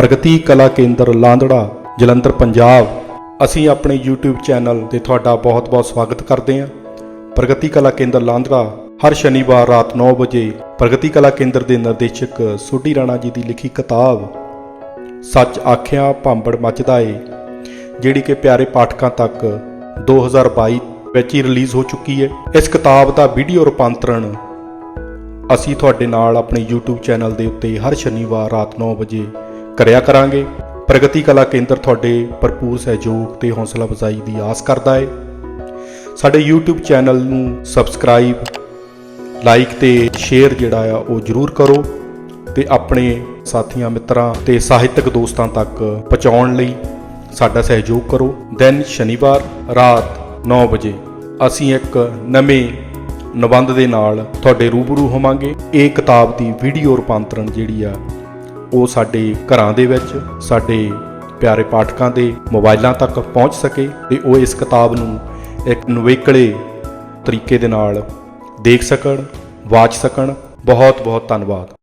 ਪ੍ਰਗਤੀ ਕਲਾ ਕੇਂਦਰ ਲਾਂਦੜਾ, ਜਲੰਧਰ, ਪੰਜਾਬ। ਅਸੀਂ ਆਪਣੇ YouTube ਚੈਨਲ ਤੇ ਤੁਹਾਡਾ ਬਹੁਤ-ਬਹੁਤ ਸਵਾਗਤ ਕਰਦੇ ਹਾਂ। ਪ੍ਰਗਤੀ ਕਲਾ ਕੇਂਦਰ ਲਾਂਦੜਾ, ਹਰ ਸ਼ਨੀਵਾਰ ਰਾਤ 9 ਵਜੇ ਪ੍ਰਗਤੀ ਕਲਾ ਕੇਂਦਰ ਦੇ ਨਿਰਦੇਸ਼ਕ ਸੋਢੀ ਰਾਣਾ ਜੀ ਦੀ ਲਿਖੀ ਕਿਤਾਬ, ਸੱਚ ਆਖਿਆ ਭਾਂਬੜ ਮੱਚਦਾ ਏ, ਜਿਹੜੀ ਕਿ ਪਿਆਰੇ ਪਾਠਕਾਂ ਤੱਕ 2022 ਵਿੱਚ ਹੀ ਰਿਲੀਜ਼ ਹੋ ਚੁੱਕੀ ਹੈ ਇਸ ਕਿਤਾਬ ਦਾ ਵੀਡੀਓ ਰੂਪਾਂਤਰਣ ਅਸੀਂ ਤੁਹਾਡੇ ਨਾਲ ਆਪਣੇ YouTube ਚੈਨਲ ਦੇ ਉੱਤੇ ਹਰ ਸ਼ਨੀਵਾਰ ਰਾਤ 9 ਵਜੇ ਕਰਿਆ ਕਰਾਂਗੇ। ਪ੍ਰਗਤੀ ਕਲਾ ਕੇਂਦਰ ਤੁਹਾਡੇ ਭਰਪੂਰ ਸਹਿਯੋਗ ਤੇ ਹੌਸਲਾ ਅਫਜ਼ਾਈ ਦੀ ਆਸ ਕਰਦਾ ਹੈ ਸਾਡੇ YouTube ਚੈਨਲ ਨੂੰ ਸਬਸਕ੍ਰਾਈਬ, ਲਾਈਕ ਤੇ ਸ਼ੇਅਰ ਜਿਹੜਾ ਆ, ਉਹ ਜਰੂਰ ਕਰੋ ਤੇ ਆਪਣੇ ਸਾਥੀਆਂ, ਮਿੱਤਰਾਂ ਤੇ ਸਾਹਿਤਕ ਦੋਸਤਾਂ ਤੱਕ ਪਹੁੰਚਾਉਣ ਲਈ ਸਾਡਾ ਸਹਿਯੋਗ ਕਰੋ। ਦਿਨ ਸ਼ਨੀਵਾਰ ਰਾਤ 9 ਵਜੇ ਅਸੀਂ ਇੱਕ ਨਵੇਂ ਨਿਬੰਧ ਦੇ ਨਾਲ ਤੁਹਾਡੇ ਰੂਬਰੂ ਹੋਵਾਂਗੇ। ਇਹ ਕਿਤਾਬ ਦੀ ਵੀਡੀਓ ਰੂਪਾਂਤਰਣ ਜਿਹੜੀ ਆ ਉਹ ਸਾਡੇ ਘਰਾਂ ਦੇ ਵਿੱਚ, ਸਾਡੇ ਪਿਆਰੇ ਪਾਠਕਾਂ ਦੇ ਮੋਬਾਈਲਾਂ ਤੱਕ ਪਹੁੰਚ ਸਕੇ ਤੇ ਉਹ ਇਸ ਕਿਤਾਬ ਨੂੰ ਇੱਕ ਨਵੇਕਲੇ ਤਰੀਕੇ ਦੇ ਨਾਲ ਦੇਖ ਸਕਣ, ਵਾਚ ਸਕਣ। ਬਹੁਤ ਬਹੁਤ ਧੰਨਵਾਦ।